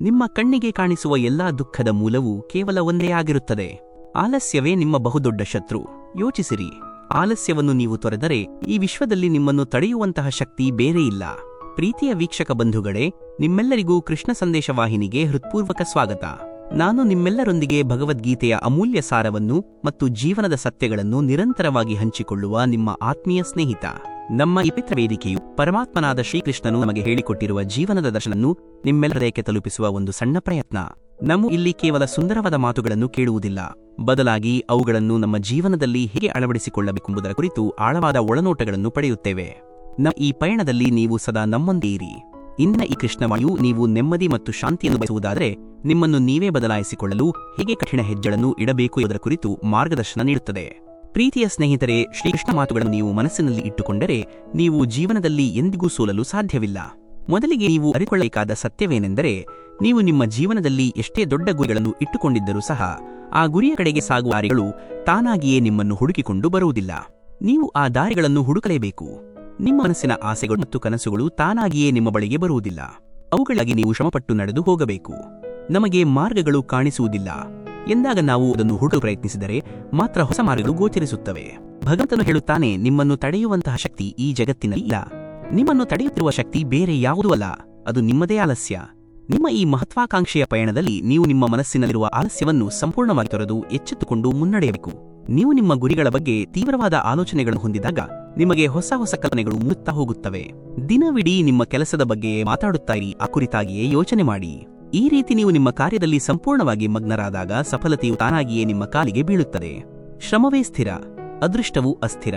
ನಿಮ್ಮ ಕಣ್ಣಿಗೆ ಕಾಣಿಸುವ ಎಲ್ಲಾ ದುಃಖದ ಮೂಲವು ಕೇವಲ ಒಂದೇ ಆಗಿರುತ್ತದೆ. ಆಲಸ್ಯವೇ ನಿಮ್ಮ ಬಹುದೊಡ್ಡ ಶತ್ರು. ಯೋಚಿಸಿರಿ. ಆಲಸ್ಯವನ್ನು ನೀವು ತೊರೆದರೆ ಈ ವಿಶ್ವದಲ್ಲಿ ನಿಮ್ಮನ್ನು ತಡೆಯುವಂತಹ ಶಕ್ತಿ ಬೇರೆ ಇಲ್ಲ. ಪ್ರೀತಿಯ ವೀಕ್ಷಕ ಬಂಧುಗಳೇ, ನಿಮ್ಮೆಲ್ಲರಿಗೂ ಕೃಷ್ಣ ಸಂದೇಶ ವಾಹಿನಿಗೆ ಹೃತ್ಪೂರ್ವಕ ಸ್ವಾಗತ. ನಾನು ನಿಮ್ಮೆಲ್ಲರೊಂದಿಗೆ ಭಗವದ್ಗೀತೆಯ ಅಮೂಲ್ಯ ಸಾರವನ್ನು ಮತ್ತು ಜೀವನದ ಸತ್ಯಗಳನ್ನು ನಿರಂತರವಾಗಿ ಹಂಚಿಕೊಳ್ಳುವ ನಿಮ್ಮ ಆತ್ಮೀಯ ಸ್ನೇಹಿತ. ನಮ್ಮ ಈ ಪಿತ್ರ ವೇದಿಕೆಯು ಪರಮಾತ್ಮನಾದ ಶ್ರೀಕೃಷ್ಣನು ನಮಗೆ ಹೇಳಿಕೊಟ್ಟಿರುವ ಜೀವನದ ದರ್ಶನನ್ನು ಹೃದಯಕ್ಕೆ ತಲುಪಿಸುವ ಒಂದು ಸಣ್ಣ ಪ್ರಯತ್ನ. ನಾವು ಇಲ್ಲಿ ಕೇವಲ ಸುಂದರವಾದ ಮಾತುಗಳನ್ನು ಕೇಳುವುದಿಲ್ಲ. ಬದಲಾಗಿ ಅವುಗಳನ್ನು ನಮ್ಮ ಜೀವನದಲ್ಲಿ ಹೇಗೆ ಅಳವಡಿಸಿಕೊಳ್ಳಬೇಕೆಂಬುದರ ಕುರಿತು ಆಳವಾದ ಒಳನೋಟಗಳನ್ನು ಪಡೆಯುತ್ತೇವೆ. ನಮ್ಮ ಈ ಪಯಣದಲ್ಲಿ ನೀವು ಸದಾ ನಮ್ಮೊಂದೇ ಇರಿ. ಇಂದಿನ ಈ ಕೃಷ್ಣವಾಯು ನೀವು ನೆಮ್ಮದಿ ಮತ್ತು ಶಾಂತಿಯನ್ನು ಬಯಸುವುದಾದರೆ ನಿಮ್ಮನ್ನು ನೀವೇ ಬದಲಾಯಿಸಿಕೊಳ್ಳಲು ಹೇಗೆ ಕಠಿಣ ಹೆಜ್ಜೆಗಳನ್ನು ಇಡಬೇಕು ಎಂಬುದರ ಕುರಿತು ಮಾರ್ಗದರ್ಶನ ನೀಡುತ್ತದೆ. ಪ್ರೀತಿಯ ಸ್ನೇಹಿತರೆ, ಶ್ರೀಕೃಷ್ಣ ಮಾತುಗಳನ್ನು ನೀವು ಮನಸ್ಸಿನಲ್ಲಿ ಇಟ್ಟುಕೊಂಡರೆ ನೀವು ಜೀವನದಲ್ಲಿ ಎಂದಿಗೂ ಸೋಲಲು ಸಾಧ್ಯವಿಲ್ಲ. ಮೊದಲಿಗೆ ನೀವು ಅರಿಕೊಳ್ಳಬೇಕಾದ ಸತ್ಯವೇನೆಂದರೆ, ನೀವು ನಿಮ್ಮ ಜೀವನದಲ್ಲಿ ಎಷ್ಟೇ ದೊಡ್ಡ ಗುರಿಗಳನ್ನು ಇಟ್ಟುಕೊಂಡಿದ್ದರೂ ಸಹ, ಆ ಗುರಿಯ ಕಡೆಗೆ ಸಾಗುವ ದಾರಿಗಳು ತಾನಾಗಿಯೇ ನಿಮ್ಮನ್ನು ಹುಡುಕಿಕೊಂಡು ಬರುವುದಿಲ್ಲ. ನೀವು ಆ ದಾರಿಗಳನ್ನು ಹುಡುಕಲೇಬೇಕು. ನಿಮ್ಮ ಮನಸ್ಸಿನ ಆಸೆಗಳು ಮತ್ತು ಕನಸುಗಳು ತಾನಾಗಿಯೇ ನಿಮ್ಮ ಬಳಿಗೆ ಬರುವುದಿಲ್ಲ. ಅವುಗಳಾಗಿ ನೀವು ಶ್ರಮಪಟ್ಟು ನಡೆದು ಹೋಗಬೇಕು. ನಮಗೆ ಮಾರ್ಗಗಳು ಕಾಣಿಸುವುದಿಲ್ಲ. ಎಂದಾಗ ನಾವು ಅದನ್ನು ಹುಡುಕಲು ಪ್ರಯತ್ನಿಸಿದರೆ ಮಾತ್ರ ಹೊಸ ಮಾರ್ಗಗಳು ಗೋಚರಿಸುತ್ತವೆ. ಭಗವಂತನು ಹೇಳುತ್ತಾನೆ, ನಿಮ್ಮನ್ನು ತಡೆಯುವಂತಹ ಶಕ್ತಿ ಈ ಜಗತ್ತಿನಲ್ಲಿ ಇಲ್ಲ. ನಿಮ್ಮನ್ನು ತಡೆಯುತ್ತಿರುವ ಶಕ್ತಿ ಬೇರೆ ಯಾವುದೂ ಅಲ್ಲ. ಅದು ನಿಮ್ಮದೇ ಆಲಸ್ಯ. ನಿಮ್ಮ ಈ ಮಹತ್ವಾಕಾಂಕ್ಷೆಯ ಪಯಣದಲ್ಲಿ ನೀವು ನಿಮ್ಮ ಮನಸ್ಸಿನಲ್ಲಿರುವ ಆಲಸ್ಯವನ್ನು ಸಂಪೂರ್ಣವಾಗಿ ತೊರೆದು ಎಚ್ಚೆತ್ತುಕೊಂಡು ಮುನ್ನಡೆಯಬೇಕು. ನೀವು ನಿಮ್ಮ ಗುರಿಗಳ ಬಗ್ಗೆ ತೀವ್ರವಾದ ಆಲೋಚನೆಗಳನ್ನು ಹೊಂದಿದಾಗ ನಿಮಗೆ ಹೊಸ ಹೊಸ ಕಲ್ಪನೆಗಳು ಮೂಡುತ್ತಾ ಹೋಗುತ್ತವೆ. ದಿನವಿಡೀ ನಿಮ್ಮ ಕೆಲಸದ ಬಗ್ಗೆ ಮಾತಾಡುತ್ತಾ ಇರಿ, ಆ ಕುರಿತಾಗಿಯೇ ಯೋಚನೆ ಮಾಡಿ. ಈ ರೀತಿ ನೀವು ನಿಮ್ಮ ಕಾರ್ಯದಲ್ಲಿ ಸಂಪೂರ್ಣವಾಗಿ ಮಗ್ನರಾದಾಗ ಸಫಲತೆಯು ತಾನಾಗಿಯೇ ನಿಮ್ಮ ಕಾಲಿಗೆ ಬೀಳುತ್ತದೆ. ಶ್ರಮವೇ ಸ್ಥಿರ, ಅದೃಷ್ಟವು ಅಸ್ಥಿರ.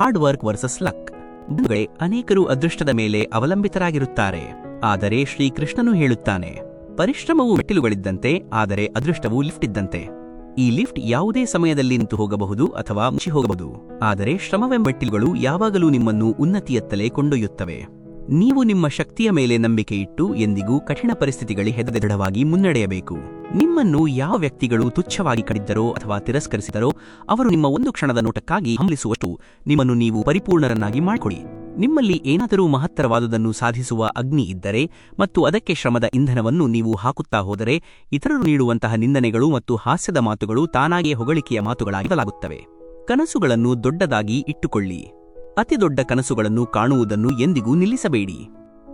Hard work versus luck. ಬಂಧುಗಳೇ, ಅನೇಕರು ಅದೃಷ್ಟದ ಮೇಲೆ ಅವಲಂಬಿತರಾಗಿರುತ್ತಾರೆ. ಆದರೆ ಶ್ರೀಕೃಷ್ಣನು ಹೇಳುತ್ತಾನೆ, ಪರಿಶ್ರಮವು ಮೆಟ್ಟಿಲುಗಳಿದ್ದಂತೆ, ಆದರೆ ಅದೃಷ್ಟವು ಲಿಫ್ಟ್ ಇದ್ದಂತೆ. ಈ ಲಿಫ್ಟ್ ಯಾವುದೇ ಸಮಯದಲ್ಲಿ ನಿಂತು ಹೋಗಬಹುದು ಅಥವಾ ಮುಚ್ಚಿ ಹೋಗಬಹುದು. ಆದರೆ ಶ್ರಮವೆಂಬ ಮೆಟ್ಟಿಲುಗಳು ಯಾವಾಗಲೂ ನಿಮ್ಮನ್ನು ಉನ್ನತಿಯತ್ತಲೇ ಕೊಂಡೊಯ್ಯುತ್ತವೆ. ನೀವು ನಿಮ್ಮ ಶಕ್ತಿಯ ಮೇಲೆ ನಂಬಿಕೆ ಇಟ್ಟು ಎಂದಿಗೂ ಕಠಿಣ ಪರಿಸ್ಥಿತಿಗಳಿಗೆ ಹೆದರದೆ ದೃಢವಾಗಿ ಮುನ್ನಡೆಯಬೇಕು. ನಿಮ್ಮನ್ನು ಯಾವ ವ್ಯಕ್ತಿಗಳು ತುಚ್ಛವಾಗಿ ಕಡಿದ್ದರೋ ಅಥವಾ ತಿರಸ್ಕರಿಸಿದರೋ ಅವರು ನಿಮ್ಮ ಒಂದು ಕ್ಷಣದ ನೋಟಕ್ಕಾಗಿ ಹಂಬಲಿಸುವಷ್ಟು ನಿಮ್ಮನ್ನು ನೀವು ಪರಿಪೂರ್ಣರನ್ನಾಗಿ ಮಾಡಿಕೊಡಿ. ನಿಮ್ಮಲ್ಲಿ ಏನಾದರೂ ಮಹತ್ತರವಾದುದನ್ನು ಸಾಧಿಸುವ ಅಗ್ನಿ ಇದ್ದರೆ ಮತ್ತು ಅದಕ್ಕೆ ಶ್ರಮದ ಇಂಧನವನ್ನು ನೀವು ಹಾಕುತ್ತಾ ಹೋದರೆ ಇತರರು ನೀಡುವಂತಹ ನಿಂದನೆಗಳು ಮತ್ತು ಹಾಸ್ಯದ ಮಾತುಗಳು ತಾನಾಗಿಯೇ ಹೊಗಳಿಕೆಯ ಮಾತುಗಳಾಗಿ ಬದಲಾಗುತ್ತವೆ ಕನಸುಗಳನ್ನು ದೊಡ್ಡದಾಗಿ ಇಟ್ಟುಕೊಳ್ಳಿ. ಅತಿ ದೊಡ್ಡ ಕನಸುಗಳನ್ನು ಕಾಣುವುದನ್ನು ಎಂದಿಗೂ ನಿಲ್ಲಿಸಬೇಡಿ.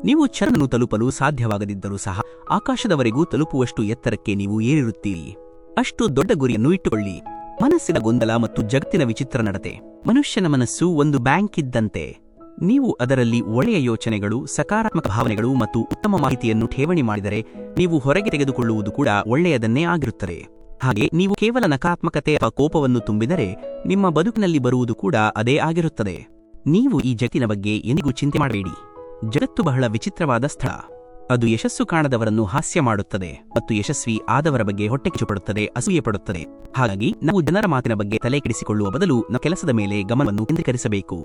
ನೀವು ಚರನ್ನು ತಲುಪಲು ಸಾಧ್ಯವಾಗದಿದ್ದರೂ ಸಹ ಆಕಾಶದವರೆಗೂ ತಲುಪುವಷ್ಟು ಎತ್ತರಕ್ಕೆ ನೀವು ಏರಿರುತ್ತೀರಿ. ಅಷ್ಟು ದೊಡ್ಡ ಗುರಿಯನ್ನು ಇಟ್ಟುಕೊಳ್ಳಿ. ಮನಸ್ಸಿನ ಗೊಂದಲ ಮತ್ತು ಜಗತ್ತಿನ ವಿಚಿತ್ರ ನಡತೆ. ಮನುಷ್ಯನ ಮನಸ್ಸು ಒಂದು ಬ್ಯಾಂಕ್ ಇದ್ದಂತೆ. ನೀವು ಅದರಲ್ಲಿ ಒಳ್ಳೆಯ ಯೋಚನೆಗಳು, ಸಕಾರಾತ್ಮಕ ಭಾವನೆಗಳು ಮತ್ತು ಉತ್ತಮ ಮಾಹಿತಿಯನ್ನು ಠೇವಣಿ ಮಾಡಿದರೆ ನೀವು ಹೊರಗೆ ತೆಗೆದುಕೊಳ್ಳುವುದು ಕೂಡ ಒಳ್ಳೆಯದನ್ನೇ ಆಗಿರುತ್ತದೆ. ಹಾಗೆ ನೀವು ಕೇವಲ ನಕಾರಾತ್ಮಕತೆ ಅಥವಾ ಕೋಪವನ್ನು ತುಂಬಿದರೆ ನಿಮ್ಮ ಬದುಕಿನಲ್ಲಿ ಬರುವುದು ಕೂಡ ಅದೇ ಆಗಿರುತ್ತದೆ. ನೀವು ಈ ಜಗತ್ತಿನ ಬಗ್ಗೆ ಎಂದಿಗೂ ಚಿಂತೆ ಮಾಡಬೇಡಿ. ಜಗತ್ತು ಬಹಳ ವಿಚಿತ್ರವಾದ ಸ್ಥಳ. ಅದು ಯಶಸ್ಸು ಕಾಣದವರನ್ನು ಹಾಸ್ಯ ಮಾಡುತ್ತದೆ ಮತ್ತು ಯಶಸ್ವಿ ಆದವರ ಬಗ್ಗೆ ಹೊಟ್ಟೆ ಕಿಚ್ಚುಪಡುತ್ತದೆ ಅಸೂಯೆ ಪಡುತ್ತದೆ ಹಾಗಾಗಿ ನಾವು ಜನರ ಮಾತಿನ ಬಗ್ಗೆ ತಲೆ ಕೆಡಿಸಿಕೊಳ್ಳುವ ಬದಲು ನಮ್ಮ ಕೆಲಸದ ಮೇಲೆ ಗಮನವನ್ನು ಕೇಂದ್ರೀಕರಿಸಬೇಕು.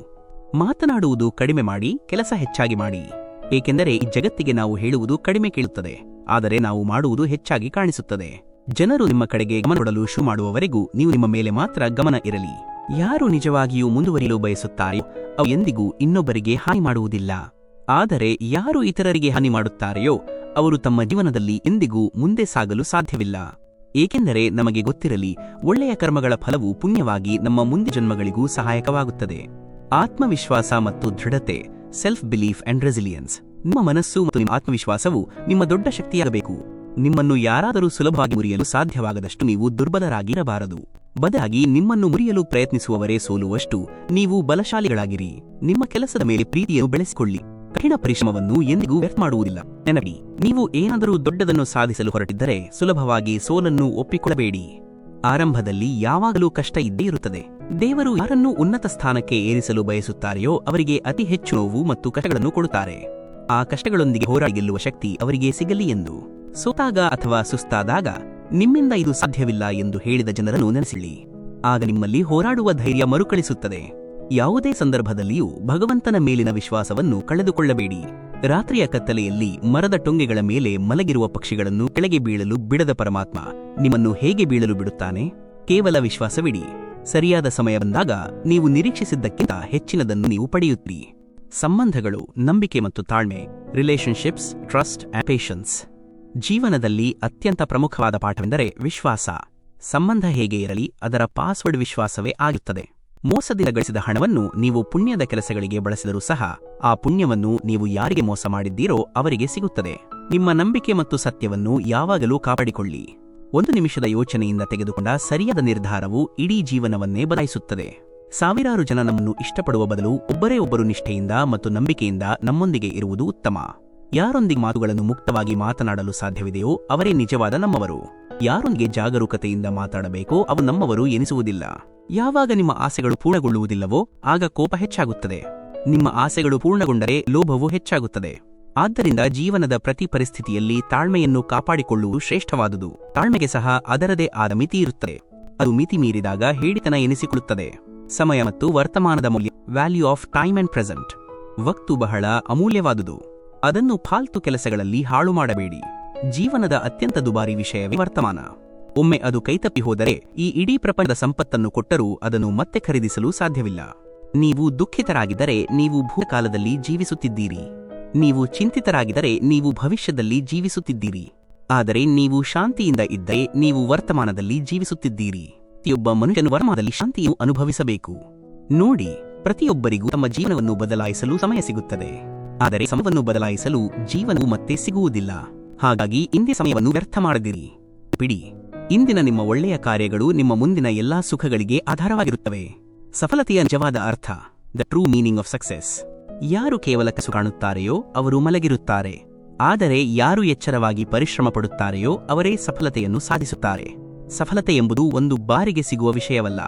ಮಾತನಾಡುವುದು ಕಡಿಮೆ ಮಾಡಿ, ಕೆಲಸ ಹೆಚ್ಚಾಗಿ ಮಾಡಿ. ಏಕೆಂದರೆ ಈ ಜಗತ್ತಿಗೆ ನಾವು ಹೇಳುವುದು ಕಡಿಮೆ ಕೇಳುತ್ತದೆ, ಆದರೆ ನಾವು ಮಾಡುವುದು ಹೆಚ್ಚಾಗಿ ಕಾಣಿಸುತ್ತದೆ. ಜನರು ನಿಮ್ಮ ಕಡೆಗೆ ಗಮನ ಕೊಡಲು ಶುರು ಮಾಡುವವರೆಗೂ ನೀವು ನಿಮ್ಮ ಮೇಲೆ ಮಾತ್ರ ಗಮನ ಇರಲಿ. ಯಾರು ನಿಜವಾಗಿಯೂ ಮುಂದುವರಿಯಲು ಬಯಸುತ್ತಾರೆ, ಅವು ಎಂದಿಗೂ ಇನ್ನೊಬ್ಬರಿಗೆ ಹಾನಿ ಮಾಡುವುದಿಲ್ಲ. ಆದರೆ ಯಾರು ಇತರರಿಗೆ ಹಾನಿ ಮಾಡುತ್ತಾರೆಯೋ, ಅವರು ತಮ್ಮ ಜೀವನದಲ್ಲಿ ಎಂದಿಗೂ ಮುಂದೆ ಸಾಗಲು ಸಾಧ್ಯವಿಲ್ಲ. ಏಕೆಂದರೆ ನಮಗೆ ಗೊತ್ತಿರಲಿ, ಒಳ್ಳೆಯ ಕರ್ಮಗಳ ಫಲವು ಪುಣ್ಯವಾಗಿ ನಮ್ಮ ಮುಂದೆ ಜನ್ಮಗಳಿಗೂ ಸಹಾಯಕವಾಗುತ್ತದೆ. ಆತ್ಮವಿಶ್ವಾಸ ಮತ್ತು ದೃಢತೆ ಸೆಲ್ಫ್ ಬಿಲೀಫ್ ಅಂಡ್ ರೆಸಿಲಿಯನ್ಸ್ ನಿಮ್ಮ ಮನಸ್ಸು ಮತ್ತು ನಿಮ್ಮ ಆತ್ಮವಿಶ್ವಾಸವು ನಿಮ್ಮ ದೊಡ್ಡ ಶಕ್ತಿಯಾಗಬೇಕು. ನಿಮ್ಮನ್ನು ಯಾರಾದರೂ ಸುಲಭವಾಗಿ ಮುರಿಯಲು ಸಾಧ್ಯವಾಗದಷ್ಟು ನೀವು ದುರ್ಬಲರಾಗಿರಬಾರದು. ಬದಲಾಗಿ ನಿಮ್ಮನ್ನು ಮುರಿಯಲು ಪ್ರಯತ್ನಿಸುವವರೇ ಸೋಲುವಷ್ಟು ನೀವು ಬಲಶಾಲಿಗಳಾಗಿರಿ. ನಿಮ್ಮ ಕೆಲಸದ ಮೇಲೆ ಪ್ರೀತಿಯನ್ನು ಬೆಳೆಸಿಕೊಳ್ಳಿ. ಕಠಿಣ ಪರಿಶ್ರಮವನ್ನು ಎಂದಿಗೂ ವ್ಯರ್ಥ ಮಾಡುವುದಿಲ್ಲ. ನೆನಪಿ ನೀವು ಏನಾದರೂ ದೊಡ್ಡದನ್ನು ಸಾಧಿಸಲು ಹೊರಟಿದ್ದರೆ ಸುಲಭವಾಗಿ ಸೋಲನ್ನು ಒಪ್ಪಿಕೊಳ್ಳಬೇಡಿ. ಆರಂಭದಲ್ಲಿ ಯಾವಾಗಲೂ ಕಷ್ಟ ಇದ್ದೇ ಇರುತ್ತದೆ. ದೇವರು ಯಾರನ್ನು ಉನ್ನತ ಸ್ಥಾನಕ್ಕೆ ಏರಿಸಲು ಬಯಸುತ್ತಾರೆಯೋ ಅವರಿಗೆ ಅತಿ ಹೆಚ್ಚು ನೋವು ಮತ್ತು ಕಷ್ಟಗಳನ್ನು ಕೊಡುತ್ತಾರೆ. ಆ ಕಷ್ಟಗಳೊಂದಿಗೆ ಹೋರಾಡಿ ಗೆಲ್ಲುವ ಶಕ್ತಿ ಅವರಿಗೆ ಸಿಗಲಿ ಎಂದು ಸೋತಾಗ ಅಥವಾ ಸುಸ್ತಾದಾಗ ನಿಮ್ಮಿಂದ ಇದು ಸಾಧ್ಯವಿಲ್ಲ ಎಂದು ಹೇಳಿದ ಜನರನ್ನು ನೆನೆಸಿಳಿ ಆಗ ನಿಮ್ಮಲ್ಲಿ ಹೋರಾಡುವ ಧೈರ್ಯ ಮರುಕಳಿಸುತ್ತದೆ. ಯಾವುದೇ ಸಂದರ್ಭದಲ್ಲಿಯೂ ಭಗವಂತನ ಮೇಲಿನ ವಿಶ್ವಾಸವನ್ನು ಕಳೆದುಕೊಳ್ಳಬೇಡಿ. ರಾತ್ರಿಯ ಕತ್ತಲೆಯಲ್ಲಿ ಮರದ ಟೊಂಗೆಗಳ ಮೇಲೆ ಮಲಗಿರುವ ಪಕ್ಷಿಗಳನ್ನು ಕೆಳಗೆ ಬೀಳಲು ಬಿಡದ ಪರಮಾತ್ಮ ನಿಮ್ಮನ್ನು ಹೇಗೆ ಬೀಳಲು ಬಿಡುತ್ತಾನೆ? ಕೇವಲ ವಿಶ್ವಾಸವಿಡಿ. ಸರಿಯಾದ ಸಮಯ ಬಂದಾಗ ನೀವು ನಿರೀಕ್ಷಿಸಿದ್ದಕ್ಕಿಂತ ಹೆಚ್ಚಿನದನ್ನು ನೀವು ಪಡೆಯುತ್ತೀರಿ. ಸಂಬಂಧಗಳು, ನಂಬಿಕೆ ಮತ್ತು ತಾಳ್ಮೆ ರಿಲೇಶನ್ಶಿಪ್ಸ್ ಟ್ರಸ್ಟ್ ಆ್ಯಂಡ್ ಪೇಷನ್ಸ್ ಜೀವನದಲ್ಲಿ ಅತ್ಯಂತ ಪ್ರಮುಖವಾದ ಪಾಠವೆಂದರೆ ವಿಶ್ವಾಸ. ಸಂಬಂಧ ಹೇಗೆ ಇರಲಿ, ಅದರ ಪಾಸ್ವರ್ಡ್ ವಿಶ್ವಾಸವೇ ಆಗುತ್ತದೆ ಮೋಸದಿಂದ ಗಳಿಸಿದ ಹಣವನ್ನು ನೀವು ಪುಣ್ಯದ ಕೆಲಸಗಳಿಗೆ ಬಳಸಿದರೂ ಸಹ, ಆ ಪುಣ್ಯವನ್ನು ನೀವು ಯಾರಿಗೆ ಮೋಸ ಮಾಡಿದ್ದೀರೋ ಅವರಿಗೆ ಸಿಗುತ್ತದೆ. ನಿಮ್ಮ ನಂಬಿಕೆ ಮತ್ತು ಸತ್ಯವನ್ನು ಯಾವಾಗಲೂ ಕಾಪಾಡಿಕೊಳ್ಳಿ. ಒಂದು ನಿಮಿಷದ ಯೋಚನೆಯಿಂದ ತೆಗೆದುಕೊಂಡ ಸರಿಯಾದ ನಿರ್ಧಾರವು ಇಡೀ ಜೀವನವನ್ನೇ ಬದಲಾಯಿಸುತ್ತದೆ. ಸಾವಿರಾರು ಜನ ನಮ್ಮನ್ನು ಇಷ್ಟಪಡುವ ಬದಲು ಒಬ್ಬರೇ ಒಬ್ಬರು ನಿಷ್ಠೆಯಿಂದ ಮತ್ತು ನಂಬಿಕೆಯಿಂದ ನಮ್ಮೊಂದಿಗೆ ಇರುವುದು ಉತ್ತಮ. ಯಾರೊಂದಿಗೆ ಮಾತುಗಳನ್ನು ಮುಕ್ತವಾಗಿ ಮಾತನಾಡಲು ಸಾಧ್ಯವಿದೆಯೋ ಅವರೇ ನಿಜವಾದ ನಮ್ಮವರು. ಯಾರೊಂದಿಗೆ ಜಾಗರೂಕತೆಯಿಂದ ಮಾತಾಡಬೇಕೋ ಅವು ನಮ್ಮವರು ಎನಿಸುವುದಿಲ್ಲ. ಯಾವಾಗ ನಿಮ್ಮ ಆಸೆಗಳು ಪೂರ್ಣಗೊಳ್ಳುವುದಿಲ್ಲವೋ ಆಗ ಕೋಪ ಹೆಚ್ಚಾಗುತ್ತದೆ. ನಿಮ್ಮ ಆಸೆಗಳು ಪೂರ್ಣಗೊಂಡರೆ ಲೋಭವು ಹೆಚ್ಚಾಗುತ್ತದೆ. ಆದ್ದರಿಂದ ಜೀವನದ ಪ್ರತಿ ಪರಿಸ್ಥಿತಿಯಲ್ಲಿ ತಾಳ್ಮೆಯನ್ನು ಕಾಪಾಡಿಕೊಳ್ಳುವುದು ಶ್ರೇಷ್ಠವಾದುದು. ತಾಳ್ಮೆಗೆ ಸಹ ಅದರದೇ ಆದ ಮಿತಿ ಇರುತ್ತದೆ. ಅದು ಮಿತಿ ಮೀರಿದಾಗ ಹೇಳಿತನ ಎನಿಸಿಕೊಳ್ಳುತ್ತದೆ. ಸಮಯ ಮತ್ತು ವರ್ತಮಾನದ ಮೌಲ್ಯ value of time and present ವಕ್ತು ಬಹಳ ಅಮೂಲ್ಯವಾದುದು. ಅದನ್ನು ಫಾಲ್ತು ಕೆಲಸಗಳಲ್ಲಿ ಹಾಳು ಮಾಡಬೇಡಿ. ಜೀವನದ ಅತ್ಯಂತ ದುಬಾರಿ ವಿಷಯವೇ ವರ್ತಮಾನ. ಒಮ್ಮೆ ಅದು ಕೈತಪ್ಪಿ ಹೋದರೆ ಈ ಇಡೀ ಪ್ರಪಂಚದ ಸಂಪತ್ತನ್ನು ಕೊಟ್ಟರೂ ಅದನ್ನು ಮತ್ತೆ ಖರೀದಿಸಲು ಸಾಧ್ಯವಿಲ್ಲ. ನೀವು ದುಃಖಿತರಾಗಿದ್ದರೆ ನೀವು ಭೂಕಾಲದಲ್ಲಿ ಜೀವಿಸುತ್ತಿದ್ದೀರಿ. ನೀವು ಚಿಂತಿತರಾಗಿದ್ದರೆ ನೀವು ಭವಿಷ್ಯದಲ್ಲಿ ಜೀವಿಸುತ್ತಿದ್ದೀರಿ. ಆದರೆ ನೀವು ಶಾಂತಿಯಿಂದ ಇದ್ದರೆ ನೀವು ವರ್ತಮಾನದಲ್ಲಿ ಜೀವಿಸುತ್ತಿದ್ದೀರಿ. ಪ್ರತಿಯೊಬ್ಬ ಮನುಷ್ಯನು ವರ್ತಮಾನದಲ್ಲಿ ಶಾಂತಿಯನ್ನು ಅನುಭವಿಸಬೇಕು. ನೋಡಿ, ಪ್ರತಿಯೊಬ್ಬರಿಗೂ ತಮ್ಮ ಜೀವನವನ್ನು ಬದಲಾಯಿಸಲು ಸಮಯ ಸಿಗುತ್ತದೆ. ಆದರೆ ಸಮಯವನ್ನು ಬದಲಾಯಿಸಲು ಜೀವನವು ಮತ್ತೆ ಸಿಗುವುದಿಲ್ಲ. ಹಾಗಾಗಿ ಇಂದಿನ ಸಮಯವನ್ನು ವ್ಯರ್ಥ ಮಾಡದಿರಿ. ಬಿಡಿ. ಇಂದಿನ ನಿಮ್ಮ ಒಳ್ಳೆಯ ಕಾರ್ಯಗಳು ನಿಮ್ಮ ಮುಂದಿನ ಎಲ್ಲಾ ಸುಖಗಳಿಗೆ ಆಧಾರವಾಗಿರುತ್ತವೆ. ಸಫಲತೆಯ ನಿಜವಾದ ಅರ್ಥ. The true meaning of success ಯಾರು ಕೇವಲ ಕಸು ಕಾಣುತ್ತಾರೆಯೋ ಅವರು ಮಲಗಿರುತ್ತಾರೆ. ಆದರೆ ಯಾರು ಎಚ್ಚರವಾಗಿ ಪರಿಶ್ರಮ ಪಡುತ್ತಾರೆಯೋ ಅವರೇ ಸಫಲತೆಯನ್ನು ಸಾಧಿಸುತ್ತಾರೆ. ಸಫಲತೆ ಎಂಬುದು ಒಂದು ಬಾರಿಗೆ ಸಿಗುವ ವಿಷಯವಲ್ಲ.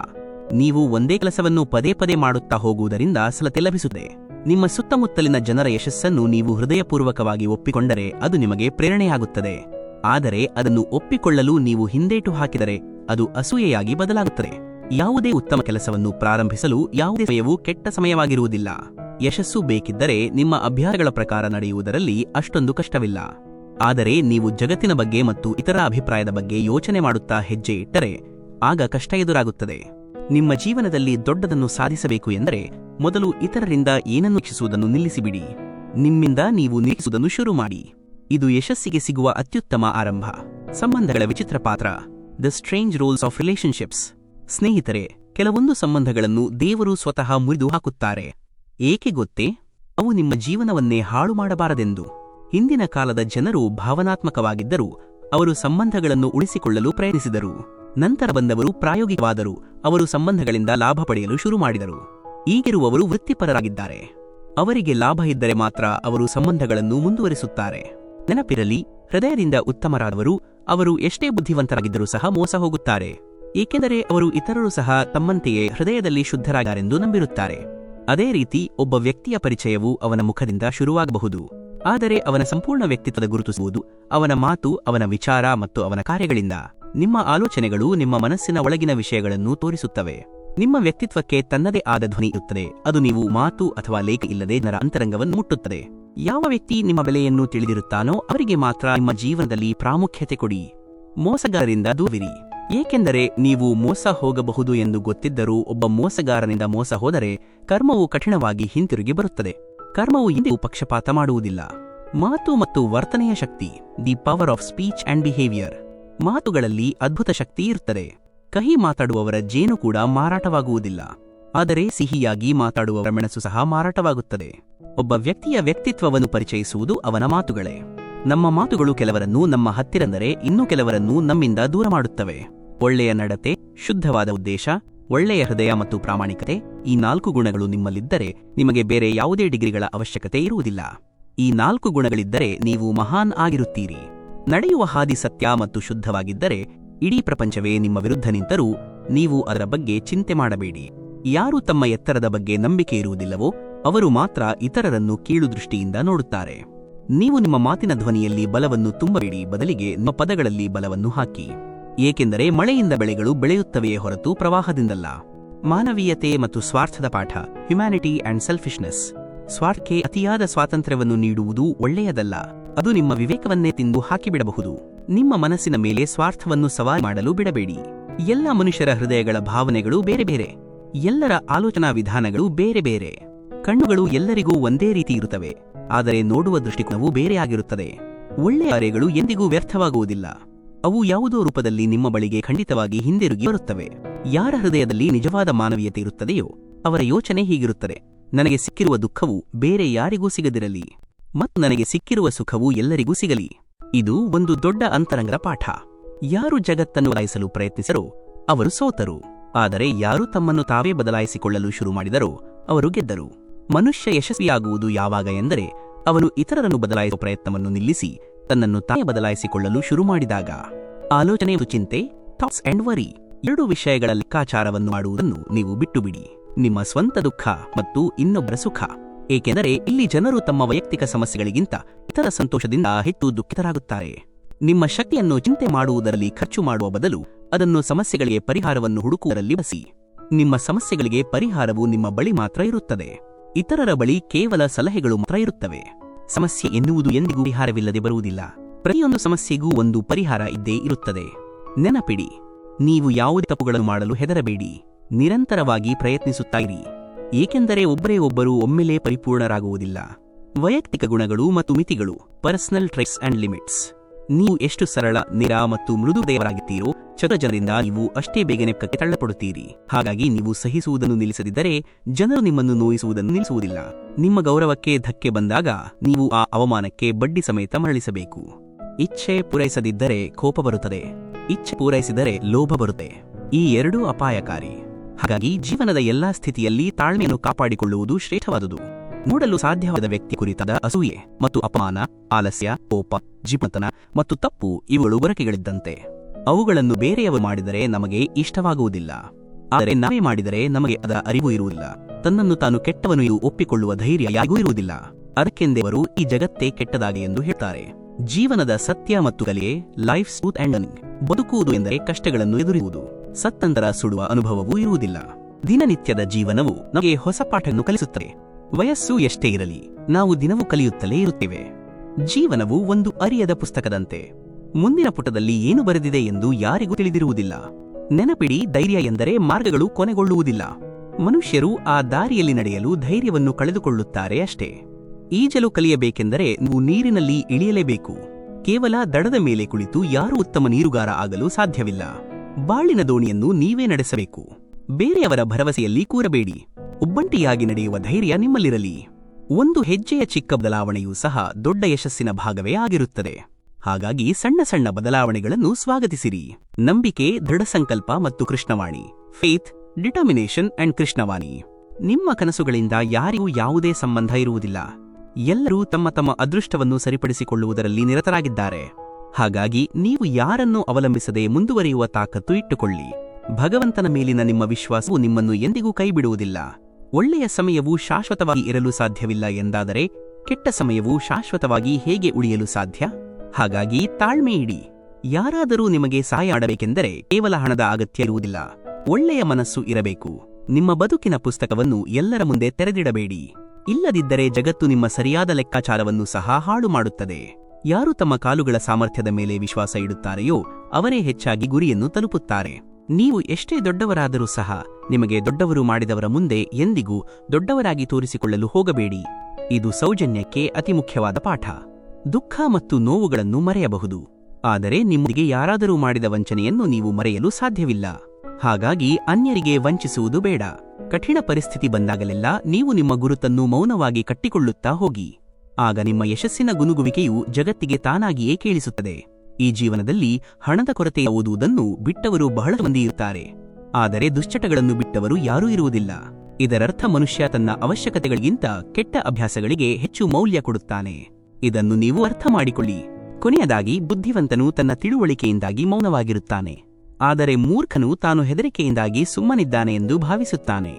ನೀವು ಒಂದೇ ಕೆಲಸವನ್ನು ಪದೇ ಪದೇ ಮಾಡುತ್ತಾ ಹೋಗುವುದರಿಂದ ಸಫಲತೆ ಲಭಿಸುತ್ತದೆ. ನಿಮ್ಮ ಸುತ್ತಮುತ್ತಲಿನ ಜನರ ಯಶಸ್ಸನ್ನು ನೀವು ಹೃದಯಪೂರ್ವಕವಾಗಿ ಒಪ್ಪಿಕೊಂಡರೆ ಅದು ನಿಮಗೆ ಪ್ರೇರಣೆಯಾಗುತ್ತದೆ. ಆದರೆ ಅದನ್ನು ಒಪ್ಪಿಕೊಳ್ಳಲು ನೀವು ಹಿಂದೇಟು ಹಾಕಿದರೆ ಅದು ಅಸೂಯೆಯಾಗಿ ಬದಲಾಗುತ್ತದೆ. ಯಾವುದೇ ಉತ್ತಮ ಕೆಲಸವನ್ನು ಪ್ರಾರಂಭಿಸಲು ಯಾವುದೇ ಸಮಯವೂ ಕೆಟ್ಟ ಸಮಯವಾಗಿರುವುದಿಲ್ಲ. ಯಶಸ್ಸು ಬೇಕಿದ್ದರೆ ನಿಮ್ಮ ಅಭ್ಯಾಸಗಳ ಪ್ರಕಾರ ನಡೆಯುವುದರಲ್ಲಿ ಅಷ್ಟೊಂದು ಕಷ್ಟವಿಲ್ಲ. ಆದರೆ ನೀವು ಜಗತ್ತಿನ ಬಗ್ಗೆ ಮತ್ತು ಇತರ ಅಭಿಪ್ರಾಯದ ಬಗ್ಗೆ ಯೋಚನೆ ಮಾಡುತ್ತಾ ಹೆಜ್ಜೆ ಇಟ್ಟರೆ ಆಗ ಕಷ್ಟ ಎದುರಾಗುತ್ತದೆ. ನಿಮ್ಮ ಜೀವನದಲ್ಲಿ ದೊಡ್ಡದನ್ನು ಸಾಧಿಸಬೇಕು ಎಂದರೆ ಮೊದಲು ಇತರರಿಂದ ಏನನ್ನು ನಿರೀಕ್ಷಿಸುವುದನ್ನು ನಿಲ್ಲಿಸಿಬಿಡಿ. ನಿಮ್ಮಿಂದ ನೀವು ನಿರೀಕ್ಷಿಸುವುದನ್ನು ಶುರು ಮಾಡಿ. ಇದು ಯಶಸ್ಸಿಗೆ ಸಿಗುವ ಅತ್ಯುತ್ತಮ ಆರಂಭ. ಸಂಬಂಧಗಳ ವಿಚಿತ್ರ ಪಾತ್ರ. The strange roles of relationships ಸ್ನೇಹಿತರೆ, ಕೆಲವೊಂದು ಸಂಬಂಧಗಳನ್ನು ದೇವರು ಸ್ವತಃ ಮುರಿದು ಹಾಕುತ್ತಾರೆ. ಏಕೆ ಗೊತ್ತೇ? ಅವು ನಿಮ್ಮ ಜೀವನವನ್ನೇ ಹಾಳು ಮಾಡಬಾರದೆಂದು. ಹಿಂದಿನ ಕಾಲದ ಜನರು ಭಾವನಾತ್ಮಕವಾಗಿದ್ದರೂ ಅವರು ಸಂಬಂಧಗಳನ್ನು ಉಳಿಸಿಕೊಳ್ಳಲು ಪ್ರಯತ್ನಿಸಿದರು. ನಂತರ ಬಂದವರು ಪ್ರಾಯೋಗಿಕವಾದರು. ಅವರು ಸಂಬಂಧಗಳಿಂದ ಲಾಭ ಪಡೆಯಲು ಶುರು ಮಾಡಿದರು. ಈಗಿರುವವರು ವೃತ್ತಿಪರರಾಗಿದ್ದಾರೆ. ಅವರಿಗೆ ಲಾಭ ಇದ್ದರೆ ಮಾತ್ರ ಅವರು ಸಂಬಂಧಗಳನ್ನು ಮುಂದುವರಿಸುತ್ತಾರೆ. ನೆನಪಿರಲಿ, ಹೃದಯದಿಂದ ಉತ್ತಮರಾದವರು, ಅವರು ಎಷ್ಟೇ ಬುದ್ಧಿವಂತರಾಗಿದ್ದರೂ ಸಹ ಮೋಸ ಹೋಗುತ್ತಾರೆ. ಏಕೆಂದರೆ ಅವರು ಇತರರು ಸಹ ತಮ್ಮಂತೆಯೇ ಹೃದಯದಲ್ಲಿ ಶುದ್ಧರಾಗಾರೆಂದು ನಂಬಿರುತ್ತಾರೆ. ಅದೇ ರೀತಿ ಒಬ್ಬ ವ್ಯಕ್ತಿಯ ಪರಿಚಯವು ಅವನ ಮುಖದಿಂದ ಶುರುವಾಗಬಹುದು. ಆದರೆ ಅವನ ಸಂಪೂರ್ಣ ವ್ಯಕ್ತಿತ್ವದ ಗುರುತಿಸುವುದು ಅವನ ಮಾತು, ಅವನ ವಿಚಾರ ಮತ್ತು ಅವನ ಕಾರ್ಯಗಳಿಂದ. ನಿಮ್ಮ ಆಲೋಚನೆಗಳು ನಿಮ್ಮ ಮನಸ್ಸಿನ ಒಳಗಿನ ವಿಷಯಗಳನ್ನು ತೋರಿಸುತ್ತವೆ. ನಿಮ್ಮ ವ್ಯಕ್ತಿತ್ವಕ್ಕೆ ತನ್ನದೇ ಆದ ಧ್ವನಿ ಇರುತ್ತದೆ. ಅದು ನೀವು ಮಾತು ಅಥವಾ ಲೇಖ ಇಲ್ಲದೆ ಜನರ ಅಂತರಂಗವನ್ನು ಮುಟ್ಟುತ್ತದೆ. ಯಾವ ವ್ಯಕ್ತಿ ನಿಮ್ಮ ಬೆಲೆಯನ್ನು ತಿಳಿದಿರುತ್ತಾನೋ ಅವರಿಗೆ ಮಾತ್ರ ನಿಮ್ಮ ಜೀವನದಲ್ಲಿ ಪ್ರಾಮುಖ್ಯತೆ ಕೊಡಿ. ಮೋಸಗಾರರಿಂದ ದೂವಿರಿ ಏಕೆಂದರೆ ನೀವು ಮೋಸ ಹೋಗಬಹುದು ಎಂದು ಗೊತ್ತಿದ್ದರೂ ಒಬ್ಬ ಮೋಸಗಾರನಿಂದ ಮೋಸ ಹೋದರೆ ಕರ್ಮವು ಕಠಿಣವಾಗಿ ಹಿಂತಿರುಗಿ ಬರುತ್ತದೆ. ಕರ್ಮವು ಇಂದಿಗೂ ಪಕ್ಷಪಾತ ಮಾಡುವುದಿಲ್ಲ. ಮಾತು ಮತ್ತು ವರ್ತನೆಯ ಶಕ್ತಿ the power of speech and behaviour ಮಾತುಗಳಲ್ಲಿ ಅದ್ಭುತ ಶಕ್ತಿ ಇರುತ್ತದೆ ಕಹಿ ಮಾತಾಡುವವರ ಜೇನು ಕೂಡ ಮಾರಾಟವಾಗುವುದಿಲ್ಲ. ಆದರೆ ಸಿಹಿಯಾಗಿ ಮಾತಾಡುವವರ ಮೆಣಸು ಸಹ ಮಾರಾಟವಾಗುತ್ತದೆ. ಒಬ್ಬ ವ್ಯಕ್ತಿಯ ವ್ಯಕ್ತಿತ್ವವನ್ನು ಪರಿಚಯಿಸುವುದು ಅವನ ಮಾತುಗಳೇ. ನಮ್ಮ ಮಾತುಗಳು ಕೆಲವರನ್ನು ನಮ್ಮ ಹತ್ತಿರಂದರೆ ಇನ್ನೂ ಕೆಲವರನ್ನು ನಮ್ಮಿಂದ ದೂರ ಮಾಡುತ್ತವೆ. ಒಳ್ಳೆಯ ನಡತೆ, ಶುದ್ಧವಾದ ಉದ್ದೇಶ, ಒಳ್ಳೆಯ ಹೃದಯ ಮತ್ತು ಪ್ರಾಮಾಣಿಕತೆ ಈ ನಾಲ್ಕು ಗುಣಗಳು ನಿಮ್ಮಲ್ಲಿದ್ದರೆ ನಿಮಗೆ ಬೇರೆ ಯಾವುದೇ ಡಿಗ್ರಿಗಳ ಅವಶ್ಯಕತೆ ಇರುವುದಿಲ್ಲ. ಈ ನಾಲ್ಕು ಗುಣಗಳಿದ್ದರೆ ನೀವು ಮಹಾನ್ ಆಗಿರುತ್ತೀರಿ. ನಡೆಯುವ ಹಾದಿ ಸತ್ಯ ಮತ್ತು ಶುದ್ಧವಾಗಿದ್ದರೆ ಇಡೀ ಪ್ರಪಂಚವೇ ನಿಮ್ಮ ವಿರುದ್ಧ ನಿಂತರೂ ನೀವು ಅದರ ಬಗ್ಗೆ ಚಿಂತೆ ಮಾಡಬೇಡಿ. ಯಾರು ತಮ್ಮ ಎತ್ತರದ ಬಗ್ಗೆ ನಂಬಿಕೆ ಇರುವುದಿಲ್ಲವೋ ಅವರು ಮಾತ್ರ ಇತರರನ್ನು ಕೀಳು ದೃಷ್ಟಿಯಿಂದ ನೋಡುತ್ತಾರೆ. ನೀವು ನಿಮ್ಮ ಮಾತಿನ ಧ್ವನಿಯಲ್ಲಿ ಬಲವನ್ನು ತುಂಬಬೇಡಿ, ಬದಲಿಗೆ ನಿಮ್ಮ ಪದಗಳಲ್ಲಿ ಬಲವನ್ನು ಹಾಕಿ. ಏಕೆಂದರೆ ಮಳೆಯಿಂದ ಬೆಳೆಗಳು ಬೆಳೆಯುತ್ತವೆಯೇ ಹೊರತು ಪ್ರವಾಹದಿಂದಲ್ಲ. ಮಾನವೀಯತೆ ಮತ್ತು ಸ್ವಾರ್ಥದ ಪಾಠ ಹ್ಯುಮ್ಯಾನಿಟಿ ಅಂಡ್ ಸೆಲ್ಫಿಶ್ನೆಸ್ ಸ್ವಾರ್ಥಕ್ಕೆ ಅತಿಯಾದ ಸ್ವಾತಂತ್ರ್ಯವನ್ನು ನೀಡುವುದು ಒಳ್ಳೆಯದಲ್ಲ. ಅದು ನಿಮ್ಮ ವಿವೇಕವನ್ನೇ ತಿಂದು ಹಾಕಿಬಿಡಬಹುದು. ನಿಮ್ಮ ಮನಸ್ಸಿನ ಮೇಲೆ ಸ್ವಾರ್ಥವನ್ನು ಸವಾಲು ಮಾಡಲು ಬಿಡಬೇಡಿ. ಎಲ್ಲ ಮನುಷ್ಯರ ಹೃದಯಗಳ ಭಾವನೆಗಳು ಬೇರೆ ಬೇರೆ. ಎಲ್ಲರ ಆಲೋಚನಾ ವಿಧಾನಗಳು ಬೇರೆ ಬೇರೆ. ಕಣ್ಣುಗಳು ಎಲ್ಲರಿಗೂ ಒಂದೇ ರೀತಿ ಇರುತ್ತವೆ. ಆದರೆ ನೋಡುವ ದೃಷ್ಟಿಕೋನವು ಬೇರೆಯಾಗಿರುತ್ತದೆ. ಒಳ್ಳೆಯ ಕಾರ್ಯಗಳು ಎಂದಿಗೂ ವ್ಯರ್ಥವಾಗುವುದಿಲ್ಲ. ಅವು ಯಾವುದೋ ರೂಪದಲ್ಲಿ ನಿಮ್ಮ ಬಳಿಗೆ ಖಂಡಿತವಾಗಿ ಹಿಂದಿರುಗಿ ಬರುತ್ತವೆ. ಯಾರ ಹೃದಯದಲ್ಲಿ ನಿಜವಾದ ಮಾನವೀಯತೆ ಇರುತ್ತದೆಯೋ ಅವರ ಯೋಚನೆ ಹೀಗಿರುತ್ತದೆ. ನನಗೆ ಸಿಕ್ಕಿರುವ ದುಃಖವು ಬೇರೆ ಯಾರಿಗೂ ಸಿಗದಿರಲಿ. ಮತ್ತು ನನಗೆ ಸಿಕ್ಕಿರುವ ಸುಖವು ಎಲ್ಲರಿಗೂ ಸಿಗಲಿ. ಇದು ಒಂದು ದೊಡ್ಡ ಅಂತರಂಗದ ಪಾಠ. ಯಾರು ಜಗತ್ತನ್ನು ಬದಲಾಯಿಸಲು ಪ್ರಯತ್ನಿಸರೋ ಅವರು ಸೋತರು. ಆದರೆ ಯಾರು ತಮ್ಮನ್ನು ತಾವೇ ಬದಲಾಯಿಸಿಕೊಳ್ಳಲು ಶುರು ಮಾಡಿದರೋ ಅವರು ಗೆದ್ದರು. ಮನುಷ್ಯ ಯಶಸ್ವಿಯಾಗುವುದು ಯಾವಾಗ ಎಂದರೆ ಅವನು ಇತರರನ್ನು ಬದಲಾಯಿಸುವ ಪ್ರಯತ್ನವನ್ನು ನಿಲ್ಲಿಸಿ ತನ್ನನ್ನು ತಾನೇ ಬದಲಾಯಿಸಿಕೊಳ್ಳಲು ಶುರು ಮಾಡಿದಾಗ. ಆಲೋಚನೆ ಚಿಂತೆ ಥಾಟ್ಸ್ ಅಂಡ್ ವರಿ ಎರಡು ವಿಷಯಗಳ ಲೆಕ್ಕಾಚಾರವನ್ನು ಮಾಡುವುದನ್ನು ನೀವು ಬಿಟ್ಟುಬಿಡಿ. ನಿಮ್ಮ ಸ್ವಂತ ದುಃಖ ಮತ್ತು ಇನ್ನೊಬ್ಬರ ಸುಖ ಏಕೆಂದರೆ ಇಲ್ಲಿ ಜನರು ತಮ್ಮ ವೈಯಕ್ತಿಕ ಸಮಸ್ಯೆಗಳಿಗಿಂತ ಇತರ ಸಂತೋಷದಿಂದ ಹೆಚ್ಚು ದುಃಖಿತರಾಗುತ್ತಾರೆ. ನಿಮ್ಮ ಶಕ್ತಿಯನ್ನು ಚಿಂತೆ ಮಾಡುವುದರಲ್ಲಿ ಖರ್ಚು ಮಾಡುವ ಬದಲು ಅದನ್ನು ಸಮಸ್ಯೆಗಳಿಗೆ ಪರಿಹಾರವನ್ನು ಹುಡುಕುವುದರಲ್ಲಿ ಬಸಿ ನಿಮ್ಮ ಸಮಸ್ಯೆಗಳಿಗೆ ಪರಿಹಾರವು ನಿಮ್ಮ ಬಳಿ ಮಾತ್ರ ಇರುತ್ತದೆ. ಇತರರ ಬಳಿ ಕೇವಲ ಸಲಹೆಗಳು ಮಾತ್ರ ಇರುತ್ತವೆ. ಸಮಸ್ಯೆ ಎನ್ನುವುದು ಎಂದಿಗೂ ಪರಿಹಾರವಿಲ್ಲದೆ ಬರುವುದಿಲ್ಲ. ಪ್ರತಿಯೊಂದು ಸಮಸ್ಯೆಗೂ ಒಂದು ಪರಿಹಾರ ಇದ್ದೇ ಇರುತ್ತದೆ. ನೆನಪಿಡಿ, ನೀವು ಯಾವುದೇ ತಪ್ಪುಗಳನ್ನು ಮಾಡಲು ಹೆದರಬೇಡಿ. ನಿರಂತರವಾಗಿ ಪ್ರಯತ್ನಿಸುತ್ತಾ ಇರಿ. ಏಕೆಂದರೆ ಒಬ್ಬರೇ ಒಬ್ಬರು ಒಮ್ಮೆಲೇ ಪರಿಪೂರ್ಣರಾಗುವುದಿಲ್ಲ. ವೈಯಕ್ತಿಕ ಗುಣಗಳು ಮತ್ತು ಮಿತಿಗಳು, ಪರ್ಸನಲ್ ಟ್ರೆಕ್ಸ್ ಅಂಡ್ ಲಿಮಿಟ್ಸ್. ನೀವು ಎಷ್ಟು ಸರಳ, ನಿರ ಮತ್ತು ಮೃದು ಹೃದಯವರಾಗಿದ್ದೀರೋ ಚತ ಜನರಿಂದ ನೀವು ಅಷ್ಟೇ ಬೇಗ ಕಕ್ಕೆ ತಳ್ಳಪಡುತ್ತೀರಿ ಹಾಗಾಗಿ ನೀವು ಸಹಿಸುವುದನ್ನು ನಿಲ್ಲಿಸದಿದ್ದರೆ, ಜನರು ನಿಮ್ಮನ್ನು ನೋಯಿಸುವುದನ್ನು ನಿಲ್ಲಿಸುವುದಿಲ್ಲ. ನಿಮ್ಮ ಗೌರವಕ್ಕೆ ಧಕ್ಕೆ ಬಂದಾಗ, ನೀವು ಆ ಅವಮಾನಕ್ಕೆ ಬಡ್ಡಿ ಸಮೇತ ಮರಳಿಸಬೇಕು. ಇಚ್ಛೆ ಪೂರೈಸದಿದ್ದರೆ ಕೋಪ ಬರುತ್ತದೆ. ಇಚ್ಛೆ ಪೂರೈಸಿದರೆ ಲೋಭ ಬರುತ್ತೆ. ಈ ಎರಡೂ ಅಪಾಯಕಾರಿ. ಹಾಗಾಗಿ ಜೀವನದ ಎಲ್ಲಾ ಸ್ಥಿತಿಯಲ್ಲಿ ತಾಳ್ಮೆಯನ್ನು ಕಾಪಾಡಿಕೊಳ್ಳುವುದು ಶ್ರೇಷ್ಠವಾದುದು. ನೋಡಲು ಸಾಧ್ಯವಾದ ವ್ಯಕ್ತಿ ಕುರಿತಾದ ಅಸೂಯೆ ಮತ್ತು ಅಪಮಾನ, ಆಲಸ್ಯ, ಕೋಪ ಜಿಪತನ ಮತ್ತು ತಪ್ಪು ಇವುಗಳು ಬರಕೆಗಳಿದ್ದಂತೆ ಅವುಗಳನ್ನು ಬೇರೆಯವರು ಮಾಡಿದರೆ ನಮಗೆ ಇಷ್ಟವಾಗುವುದಿಲ್ಲ. ಆದರೆ ನಾವೇ ಮಾಡಿದರೆ ನಮಗೆ ಅದರ ಅರಿವು ಇರುವುದಿಲ್ಲ. ತನ್ನನ್ನು ತಾನು ಕೆಟ್ಟವನು ಇದು ಒಪ್ಪಿಕೊಳ್ಳುವ ಧೈರ್ಯ ಯಾರಿಗೂ ಇರುವುದಿಲ್ಲ. ಅದಕ್ಕೆಂದೇವರು ಈ ಜಗತ್ತೇ ಕೆಟ್ಟದಾಗಿ ಎಂದು ಹೇಳ್ತಾರೆ ಜೀವನದ ಸತ್ಯ ಮತ್ತು ಕಲೆ ಲೈಫ್ ಸ್ಮೂತ್ ಅರ್ನಿಂಗ್ ಬದುಕುವುದು ಎಂದರೆ ಕಷ್ಟಗಳನ್ನು ಎದುರಿಸುವುದು. ಸತ್ತಂತರ ಸುಡುವ ಅನುಭವವೂ ಇರುವುದಿಲ್ಲ. ದಿನನಿತ್ಯದ ಜೀವನವು ನಮಗೆ ಹೊಸ ಪಾಠವನ್ನು ಕಲಿಸುತ್ತದೆ. ವಯಸ್ಸು ಎಷ್ಟೇ ಇರಲಿ, ನಾವು ದಿನವೂ ಕಲಿಯುತ್ತಲೇ ಇರುತ್ತೇವೆ. ಜೀವನವು ಒಂದು ಅರಿಯದ ಪುಸ್ತಕದಂತೆ. ಮುಂದಿನ ಪುಟದಲ್ಲಿ ಏನು ಬರೆದಿದೆ ಎಂದು ಯಾರಿಗೂ ತಿಳಿದಿರುವುದಿಲ್ಲ. ನೆನಪಿಡಿ, ಧೈರ್ಯ ಎಂದರೆ ಮಾರ್ಗಗಳು ಕೊನೆಗೊಳ್ಳುವುದಿಲ್ಲ. ಮನುಷ್ಯರು ಆ ದಾರಿಯಲ್ಲಿ ನಡೆಯಲು ಧೈರ್ಯವನ್ನು ಕಳೆದುಕೊಳ್ಳುತ್ತಾರೆ ಅಷ್ಟೇ. ಈಜಲು ಕಲಿಯಬೇಕೆಂದರೆ ನೀವು ನೀರಿನಲ್ಲಿ ಇಳಿಯಲೇಬೇಕು. ಕೇವಲ ದಡದ ಮೇಲೆ ಕುಳಿತು ಯಾರೂ ಉತ್ತಮ ನೀರುಗಾರ ಆಗಲು ಸಾಧ್ಯವಿಲ್ಲ. ಬಾಳಿನ ದೋಣಿಯನ್ನು ನೀವೇ ನಡೆಸಬೇಕು. ಬೇರೆಯವರ ಭರವಸೆಯಲ್ಲಿ ಕೂರಬೇಡಿ. ಒಬ್ಬಂಟಿಯಾಗಿ ನಡೆಯುವ ಧೈರ್ಯ ನಿಮ್ಮಲ್ಲಿರಲಿ. ಒಂದು ಹೆಜ್ಜೆಯ ಚಿಕ್ಕ ಬದಲಾವಣೆಯೂ ಸಹ ದೊಡ್ಡ ಯಶಸ್ಸಿನ ಭಾಗವೇ ಆಗಿರುತ್ತದೆ. ಹಾಗಾಗಿ ಸಣ್ಣ ಸಣ್ಣ ಬದಲಾವಣೆಗಳನ್ನು ಸ್ವಾಗತಿಸಿರಿ. ನಂಬಿಕೆ, ದೃಢ ಸಂಕಲ್ಪ ಮತ್ತು Krishnavani. Faith determination and Krishnavani. ನಿಮ್ಮ ಕನಸುಗಳಿಂದ ಯಾರಿಗೂ ಯಾವುದೇ ಸಂಬಂಧ ಇರುವುದಿಲ್ಲ. ಎಲ್ಲರೂ ತಮ್ಮ ತಮ್ಮ ಅದೃಷ್ಟವನ್ನು ಸರಿಪಡಿಸಿಕೊಳ್ಳುವುದರಲ್ಲಿ ನಿರತರಾಗಿದ್ದಾರೆ. ಹಾಗಾಗಿ ನೀವು ಯಾರನ್ನೂ ಅವಲಂಬಿಸದೆ ಮುಂದುವರಿಯುವ ತಾಕತ್ತು ಇಟ್ಟುಕೊಳ್ಳಿ. ಭಗವಂತನ ಮೇಲಿನ ನಿಮ್ಮ ವಿಶ್ವಾಸವು ನಿಮ್ಮನ್ನು ಎಂದಿಗೂ ಕೈಬಿಡುವುದಿಲ್ಲ. ಒಳ್ಳೆಯ ಸಮಯವು ಶಾಶ್ವತವಾಗಿ ಇರಲು ಸಾಧ್ಯವಿಲ್ಲ ಎಂದಾದರೆ, ಕೆಟ್ಟ ಸಮಯವು ಶಾಶ್ವತವಾಗಿ ಹೇಗೆ ಉಳಿಯಲು ಸಾಧ್ಯ? ಹಾಗಾಗಿ ತಾಳ್ಮೆ ಇಡಿ. ಯಾರಾದರೂ ನಿಮಗೆ ಸಹಾಯ ಮಾಡಬೇಕೆಂದರೆ ಕೇವಲ ಹಣದ ಅಗತ್ಯ ಇರುವುದಿಲ್ಲ. ಒಳ್ಳೆಯ ಮನಸ್ಸು ಇರಬೇಕು. ನಿಮ್ಮ ಬದುಕಿನ ಪುಸ್ತಕವನ್ನು ಎಲ್ಲರ ಮುಂದೆ ತೆರೆದಿಡಬೇಡಿ. ಇಲ್ಲದಿದ್ದರೆ ಜಗತ್ತು ನಿಮ್ಮ ಸರಿಯಾದ ಲೆಕ್ಕಾಚಾರವನ್ನು ಸಹ ಹಾಳು ಮಾಡುತ್ತದೆ ಯಾರು ತಮ್ಮ ಕಾಲುಗಳ ಸಾಮರ್ಥ್ಯದ ಮೇಲೆ ವಿಶ್ವಾಸ ಇಡುತ್ತಾರೆಯೋ ಅವರೇ ಹೆಚ್ಚಾಗಿ ಗುರಿಯನ್ನು ತಲುಪುತ್ತಾರೆ. ನೀವು ಎಷ್ಟೇ ದೊಡ್ಡವರಾದರೂ ಸಹ ನಿಮಗೆ ದೊಡ್ಡವರು ಮಾಡಿದವರ ಮುಂದೆ ಎಂದಿಗೂ ದೊಡ್ಡವರಾಗಿ ತೋರಿಸಿಕೊಳ್ಳಲು ಹೋಗಬೇಡಿ. ಇದು ಸೌಜನ್ಯಕ್ಕೆ ಅತಿ ಮುಖ್ಯವಾದ ಪಾಠ. ದುಃಖ ಮತ್ತು ನೋವುಗಳನ್ನು ಮರೆಯಬಹುದು. ಆದರೆ ನಿಮ್ಮೊಂದಿಗೆ ಯಾರಾದರೂ ಮಾಡಿದ ವಂಚನೆಯನ್ನು ನೀವು ಮರೆಯಲು ಸಾಧ್ಯವಿಲ್ಲ. ಹಾಗಾಗಿ ಅನ್ಯರಿಗೆ ವಂಚಿಸುವುದು ಬೇಡ. ಕಠಿಣ ಪರಿಸ್ಥಿತಿ ಬಂದಾಗಲೆಲ್ಲ ನೀವು ನಿಮ್ಮ ಗುರುತನ್ನು ಮೌನವಾಗಿ ಕಟ್ಟಿಕೊಳ್ಳುತ್ತಾ ಹೋಗಿ. ಆಗ ನಿಮ್ಮ ಯಶಸ್ಸಿನ ಗುನುಗುವಿಕೆಯು ಜಗತ್ತಿಗೆ ತಾನಾಗಿಯೇ ಕೇಳಿಸುತ್ತದೆ. ಈ ಜೀವನದಲ್ಲಿ ಹಣದ ಕೊರತೆ ಓದುವುದನ್ನು ಬಿಟ್ಟವರು ಬಹಳ ಮಂದಿ ಇರುತ್ತಾರೆ ಆದರೆ ದುಶ್ಚಟಗಳನ್ನು ಬಿಟ್ಟವರು ಯಾರೂ ಇರುವುದಿಲ್ಲ. ಇದರರ್ಥ ಮನುಷ್ಯ ತನ್ನ ಅವಶ್ಯಕತೆಗಳಿಗಿಂತ ಕೆಟ್ಟ ಅಭ್ಯಾಸಗಳಿಗೆ ಹೆಚ್ಚು ಮೌಲ್ಯ ಕೊಡುತ್ತಾನೆ. ಇದನ್ನು ನೀವು ಅರ್ಥ ಮಾಡಿಕೊಳ್ಳಿ. ಕೊನೆಯದಾಗಿ, ಬುದ್ಧಿವಂತನು ತನ್ನ ತಿಳುವಳಿಕೆಯಿಂದಾಗಿ ಮೌನವಾಗಿರುತ್ತಾನೆ. ಆದರೆ ಮೂರ್ಖನು ತಾನು ಹೆದರಿಕೆಯಿಂದಾಗಿ ಸುಮ್ಮನಿದ್ದಾನೆ ಎಂದು ಭಾವಿಸುತ್ತಾನೆ.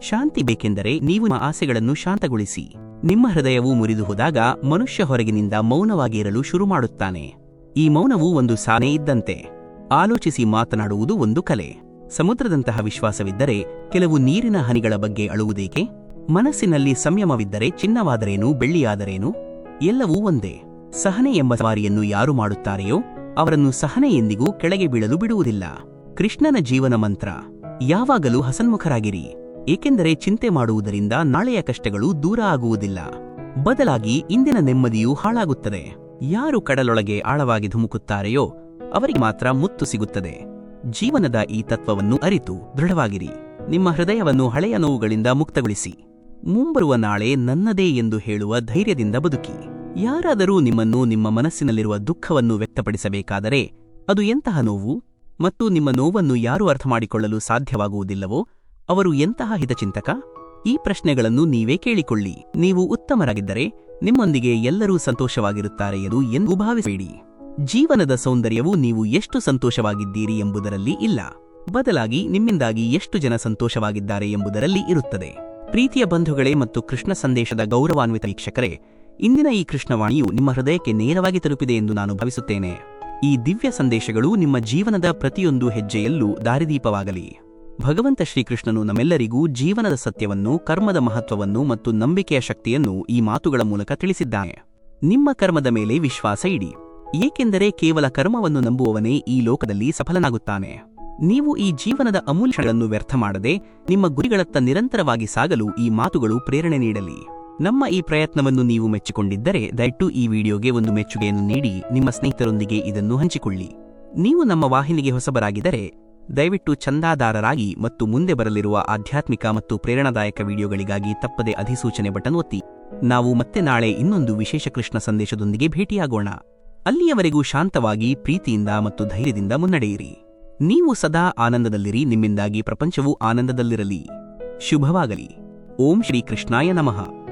ಶಾಂತಿ ಬೇಕೆಂದರೆ ನೀವು ನಿಮ್ಮ ಆಸೆಗಳನ್ನು ಶಾಂತಗೊಳಿಸಿ. ನಿಮ್ಮ ಹೃದಯವು ಮುರಿದು ಹೋದಾಗ ಮನುಷ್ಯ ಹೊರಗಿನಿಂದ ಮೌನವಾಗಿ ಇರಲು ಶುರು ಮಾಡುತ್ತಾನೆ. ಈ ಮೌನವು ಒಂದು ಸಾನೆ ಇದ್ದಂತೆ. ಆಲೋಚಿಸಿ ಮಾತನಾಡುವುದು ಒಂದು ಕಲೆ. ಸಮುದ್ರದಂತಹ ವಿಶ್ವಾಸವಿದ್ದರೆ ಕೆಲವು ನೀರಿನ ಹನಿಗಳ ಬಗ್ಗೆ ಅಳುವುದೇಕೆ? ಮನಸ್ಸಿನಲ್ಲಿ ಸಂಯಮವಿದ್ದರೆ ಚಿನ್ನವಾದರೇನು, ಬೆಳ್ಳಿಯಾದರೇನು? ಎಲ್ಲವೂ ಒಂದೇ. ಸಹನೆ ಎಂಬ ಸವಾರಿಯನ್ನು ಯಾರು ಮಾಡುತ್ತಾರೆಯೋ ಅವರನ್ನು ಸಹನೆ ಎಂದಿಗೂ ಕೆಳಗೆ ಬೀಳಲು ಬಿಡುವುದಿಲ್ಲ. ಕೃಷ್ಣನ ಜೀವನ ಮಂತ್ರ. ಯಾವಾಗಲೂ ಹಸನ್ಮುಖರಾಗಿರಿ. ಏಕೆಂದರೆ ಚಿಂತೆ ಮಾಡುವುದರಿಂದ ನಾಳೆಯ ಕಷ್ಟಗಳು ದೂರ ಆಗುವುದಿಲ್ಲ. ಬದಲಾಗಿ ಇಂದಿನ ನೆಮ್ಮದಿಯೂ ಹಾಳಾಗುತ್ತದೆ. ಯಾರು ಕಡಲೊಳಗೆ ಆಳವಾಗಿ ಧುಮುಕುತ್ತಾರೆಯೋ ಅವರಿಗೆ ಮಾತ್ರ ಮುತ್ತು ಸಿಗುತ್ತದೆ. ಜೀವನದ ಈ ತತ್ವವನ್ನು ಅರಿತು ದೃಢವಾಗಿರಿ. ನಿಮ್ಮ ಹೃದಯವನ್ನು ಹಳೆಯ ನೋವುಗಳಿಂದ ಮುಕ್ತಗೊಳಿಸಿ. ಮುಂಬರುವ ನಾಳೆ ನನ್ನದೇ ಎಂದು ಹೇಳುವ ಧೈರ್ಯದಿಂದ ಬದುಕಿ. ಯಾರಾದರೂ ನಿಮ್ಮನ್ನು ನಿಮ್ಮ ಮನಸ್ಸಿನಲ್ಲಿರುವ ದುಃಖವನ್ನು ವ್ಯಕ್ತಪಡಿಸಬೇಕಾದರೆ ಅದು ಎಂತಹ ನೋವು ಮತ್ತು ನಿಮ್ಮ ನೋವನ್ನು ಯಾರು ಅರ್ಥಮಾಡಿಕೊಳ್ಳಲು ಸಾಧ್ಯವಾಗುವುದಿಲ್ಲವೋ ಅವರು ಎಂತಹ ಹಿತಚಿಂತಕ? ಈ ಪ್ರಶ್ನೆಗಳನ್ನು ನೀವೇ ಕೇಳಿಕೊಳ್ಳಿ. ನೀವು ಉತ್ತಮರಾಗಿದ್ದರೆ ನಿಮ್ಮೊಂದಿಗೆ ಎಲ್ಲರೂ ಸಂತೋಷವಾಗಿರುತ್ತಾರೆ ಎಂದು ಎಂದು ಭಾವಿಸಬೇಡಿ. ಜೀವನದ ಸೌಂದರ್ಯವು ನೀವು ಎಷ್ಟು ಸಂತೋಷವಾಗಿದ್ದೀರಿ ಎಂಬುದರಲ್ಲಿ ಇಲ್ಲ. ಬದಲಾಗಿ ನಿಮ್ಮಿಂದಾಗಿ ಎಷ್ಟು ಜನ ಸಂತೋಷವಾಗಿದ್ದಾರೆ ಎಂಬುದರಲ್ಲಿ ಇರುತ್ತದೆ. ಪ್ರೀತಿಯ ಬಂಧುಗಳೇ ಮತ್ತು ಕೃಷ್ಣ ಸಂದೇಶದ ಗೌರವಾನ್ವಿತ ವೀಕ್ಷಕರೇ, ಇಂದಿನ ಈ ಕೃಷ್ಣವಾಣಿಯು ನಿಮ್ಮ ಹೃದಯಕ್ಕೆ ನೇರವಾಗಿ ತಲುಪಿದೆ ಎಂದು ನಾನು ಭಾವಿಸುತ್ತೇನೆ. ಈ ದಿವ್ಯ ಸಂದೇಶಗಳು ನಿಮ್ಮ ಜೀವನದ ಪ್ರತಿಯೊಂದು ಹೆಜ್ಜೆಯಲ್ಲೂ ದಾರಿದೀಪವಾಗಲಿ. ಭಗವಂತ ಶ್ರೀಕೃಷ್ಣನು ನಮ್ಮೆಲ್ಲರಿಗೂ ಜೀವನದ ಸತ್ಯವನ್ನು, ಕರ್ಮದ ಮಹತ್ವವನ್ನು ಮತ್ತು ನಂಬಿಕೆಯ ಶಕ್ತಿಯನ್ನು ಈ ಮಾತುಗಳ ಮೂಲಕ ತಿಳಿಸಿದ್ದಾನೆ. ನಿಮ್ಮ ಕರ್ಮದ ಮೇಲೆ ವಿಶ್ವಾಸ ಇಡಿ. ಏಕೆಂದರೆ ಕೇವಲ ಕರ್ಮವನ್ನು ನಂಬುವವನೇ ಈ ಲೋಕದಲ್ಲಿ ಸಫಲನಾಗುತ್ತಾನೆ. ನೀವು ಈ ಜೀವನದ ಅಮೂಲ್ಯಗಳನ್ನು ವ್ಯರ್ಥ ಮಾಡದೆ, ನಿಮ್ಮ ಗುರಿಗಳತ್ತ ನಿರಂತರವಾಗಿ ಸಾಗಲು ಈ ಮಾತುಗಳು ಪ್ರೇರಣೆ ನೀಡಲಿ. ನಮ್ಮ ಈ ಪ್ರಯತ್ನವನ್ನು ನೀವು ಮೆಚ್ಚಿಕೊಂಡಿದ್ದರೆ ದಯಟ್ಟು ಈ ವಿಡಿಯೋಗೆ ಒಂದು ಮೆಚ್ಚುಗೆಯನ್ನು ನೀಡಿ, ನಿಮ್ಮ ಸ್ನೇಹಿತರೊಂದಿಗೆ ಇದನ್ನು ಹಂಚಿಕೊಳ್ಳಿ. ನೀವು ನಮ್ಮ ವಾಹಿನಿಗೆ ಹೊಸಬರಾಗಿದ್ದರೆ ದಯವಿಟ್ಟು ಚಂದಾದಾರರಾಗಿ ಮತ್ತು ಮುಂದೆ ಬರಲಿರುವ ಆಧ್ಯಾತ್ಮಿಕ ಮತ್ತು ಪ್ರೇರಣಾದಾಯಕ ವಿಡಿಯೋಗಳಿಗಾಗಿ ತಪ್ಪದೆ ಅಧಿಸೂಚನೆ ಬಟನ್ ಒತ್ತಿ. ನಾವು ಮತ್ತೆ ನಾಳೆ ಇನ್ನೊಂದು ವಿಶೇಷ ಕೃಷ್ಣ ಸಂದೇಶದೊಂದಿಗೆ ಭೇಟಿಯಾಗೋಣ. ಅಲ್ಲಿಯವರೆಗೂ ಶಾಂತವಾಗಿ, ಪ್ರೀತಿಯಿಂದ ಮತ್ತು ಧೈರ್ಯದಿಂದ ಮುನ್ನಡೆಯಿರಿ. ನೀವು ಸದಾ ಆನಂದದಲ್ಲಿರಿ, ನಿಮ್ಮಿಂದಾಗಿ ಪ್ರಪಂಚವು ಆನಂದದಲ್ಲಿರಲಿ. ಶುಭವಾಗಲಿ. ಓಂ ಶ್ರೀ ಕೃಷ್ಣಾಯ ನಮಃ.